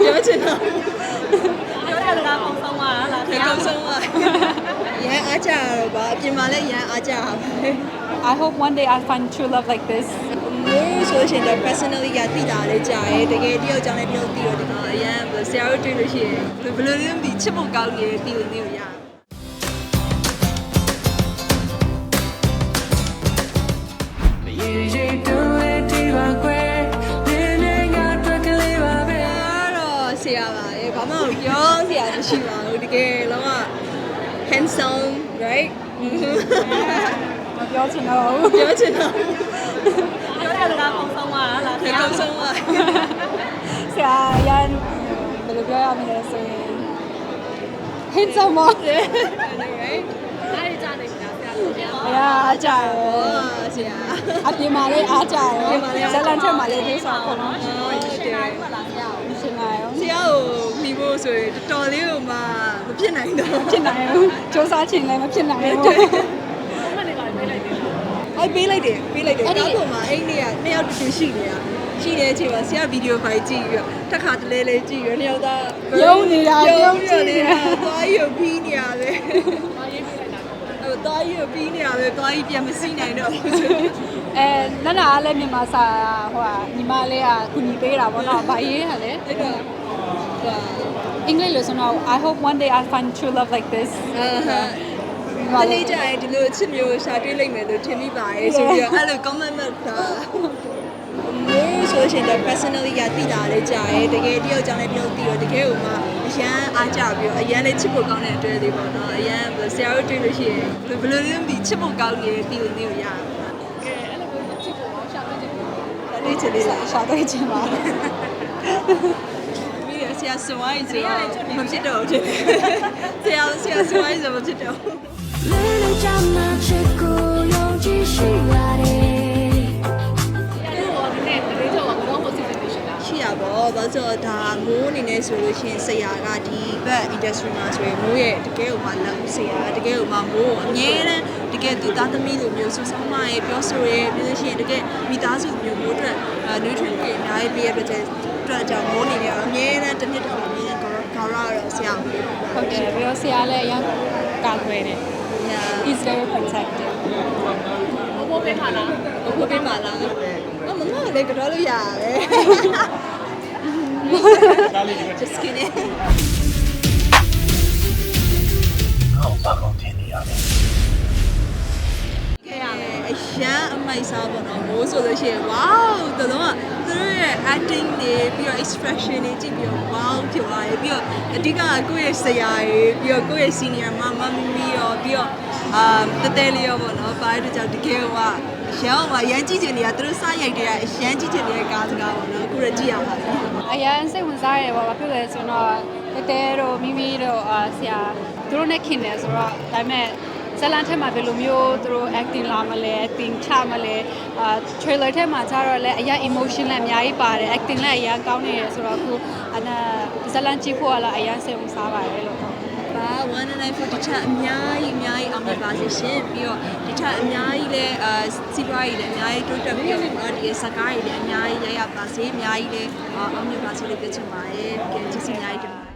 ပြောချင်တာပြောရတာပုံဆုံးသွားတာလားဒီကုန်းဆုံးပါရန်အားကြရတော့ပါအပြင်မှာလည်းရန်အားကြရပါပဲ I hope one day I'll find true love like this မျိုးဆိုရှင်တော့ personally ကသိတာလေးကြာရဲတကယ်တယောက်ကြောင့်လည်းတယောက်သိတော့ဒီတော့အရန်ဆရာတို့တွေ့လို့ရှိရင်ဘယ်လိုလဲမသိချစ်ဖို့ကောင်းရဲ့တီကိုနေကိုရရေ တော့ဆရာပါရေဘာမှမပြောဆရာမရှိပါဘူးတကယ်လုံးဝ handsome right မပြောချင်တော့ဘူးပြောချင်တာပြောရတာပုံဆုံးသွားတာလားဒီကုန်းဆုံးပါဆရာရန်ဘယ်လိုပြောရမလဲဆိုရင် handsome ပါ right အားရကြနေပြီလားဆရာတို့ပြောအရာအားကြရယ်ဆရာအပြင်မှာလည်းအားကြရယ်အပြင်မှာလည်းအားဇကြရယ်လန်ချက်မှာလည်းဒီဆောင်ပေါ့နော်ဟုတ်တယ် ဖို့ဆိုရင်တော်တော်လေးကိုမှမဖြစ်နိုင်တော့ဖြစ်နိုင်ဘူးစူးစမ်းချင်လည်းမဖြစ်နိုင်ဘူးမှတ်နေပါလေပေးလိုက်တယ်အဲ့ပေးလိုက်တယ်ပေးလိုက်တယ်အဲ့ဒီကားပေါ်မှာအဲ့နေ့ကနှစ်ယောက်တူတူရှိနေတာရှိနေတဲ့အချိန်မှာဆရာဗီဒီယိုဖိုင်ကြည့်ပြီးတော့တစ်ခါတလဲလဲကြည့်ပြီးတော့နှစ်ယောက်သားယုံနေတာယုံယုံပြီးကြတော့ည့်နေနေတာသွားရုပ်ပြီးနေရပဲဘာရေးပေးလိုက်တာလဲဟိုသွားရုပ်ပြီးနေရပဲသွားကြီးပြန်မစီးနိုင်တော့ဘူးဆိုအဲနန္နာကလည်းမြန်မာစာဟိုဟာညီမလေးကကူညီပေးတာပေါ့နော်ဗာရေးဟာလေအဲ့တော့ဟာ အင်္ဂလိပ်လို့ဆိုတော့ I hope one day I'll find true love like this အာတနေ့ကျရင်ဒီလိုအချစ်မျိုးရှာတွေ့လိမ့်မယ်လို့ထင်မိပါတယ်ဆိုပြီးတော့အဲ့လို comment မှတ်တာမျိုးဆိုရှင်တော့ personally ကသိတာလေးကြာရဲတကယ်တယောက်ကြောင့်လည်းတယောက်သိတော့တကယ်ကိုမှအရန်အားကြပြီးတော့အရန်လေးချစ်ဖို့ကောင်းတဲ့အတွေ့လေးပေါ့နော်အရန်ဆရာတို့တွေ့လို့ရှိရင်ဘယ်လိုလဲမသိချစ်ဖို့ကောင်းရဲ့တီကိုနေကိုရကဲအဲ့လိုမျိုးချစ်ဖို့ရှာပေးတယ်တာလေးချစ်လေးလားရှာတွေ့ချင်ပါပြီးတော့ ဆရာစွမ်းရည်ဆိုတော့မဖြစ်တော့ဘူးဆရာဆရာစွမ်းရည်ဆိုမဖြစ်တော့ဘူးလင်းနေကြမှာချစ်ကိုယုံကြည်ရှိရတယ်ဆရာတို့ကဒီနေ့တလေးတော့ကတော့ဟိုစီစဉ်နေရှိတာရှိရပါဘောဘာလို့ဆိုတော့ဒါမိုးအနေနဲ့ဆိုလို့ရှိရင်ဆရာကဒီဘက် industry မှာဆိုရင်မိုးရဲ့တကယ်ကိုမှလက်ဆရာတကယ်ကိုမှမိုးကိုအမြဲတမ်းတကယ်သူသားသမီးလိုမျိုးစူးစောင်းမရဲ့ပြောဆိုရဲပြီးလို့ရှိရင်တကယ်မိသားစုမျိုးမိုးအတွက် nutrient တွေအများကြီးပေးရတဲ့ အတွက်ကြောင့်မိုးအနေနဲ့အမြဲတမ်းတစ်နှစ်တော့အမြဲတမ်းဂါရရတော့ဆရာကိုဟုတ်တယ်ပြီးတော့ဆရာလည်းအရင်ကာကွယ်တယ် is very protective ဘိုးဘိုးပေးပါလားဘုပေးပါလားအမမလည်းကြောလို့ရရပဲ just kidding ကဲရမယ်အရန်အမိုက်စားပေါ့နော်မိုးဆိုလို့ရှိရင် wow တလုံးကသူတို့ ရဲ့ acting တွေပြီးတော့ expression တွေကြည့်ပြီးတော့ wow ဖြစ်သွားတယ်ပြီးတော့အဓိကကိုယ့်ရဲ့ဆရာတွေပြီးတော့ကိုယ့်ရဲ့ senior မမမီမီရောပြီးတော့အာတတဲလေးရောပေါ့နော်ဘာလို့ကြောင့်တကယ်ကရန်ကရန်ကြည့်ချင်နေတာသူတို့စရိုက်တဲ့အရန်ကြည့်ချင်နေတဲ့ကားစကားပေါ့နော်အခုရကြည့်ရပါမယ်အရင်စိတ်ဝင်စားရတယ်ပေါ့ဘာဖြစ်လဲဆိုတော့တတဲတို့မိမိတို့အာဆရာသူတို့နဲ့ခင်တယ်ဆိုတော့ဒါပေမဲ့ ဇလန်ထက်မှာဘယ်လိုမျိုးသူတို့ acting လာမလဲ acting ချမလဲအာ trailer ထဲမှာကျတော့လည်းအရင် emotion လည်းအများကြီးပါတယ် acting လည်းအရင်ကောင်းနေတယ်ဆိုတော့အခုအနာဇလန်ကြည့်ဖို့ကလည်းအရင်စိတ်ဝင်စားပါတယ်လို့ဟုတ်ပါ194ဒီချက်အများကြီးအများကြီးအောင်မြင်ပါစေရှင်ပြီးတော့ဒီချက်အများကြီးလဲအာစီးပွားရေးလည်းအများကြီးတိုးတက်ပြီးတော့ဒီစကားတွေလည်းအများကြီးရရပါစေအများကြီးလဲအောင်မြင်ပါစေလို့ပြောချင်ပါတယ်ကြည့်စီအများကြီးတင်ပါ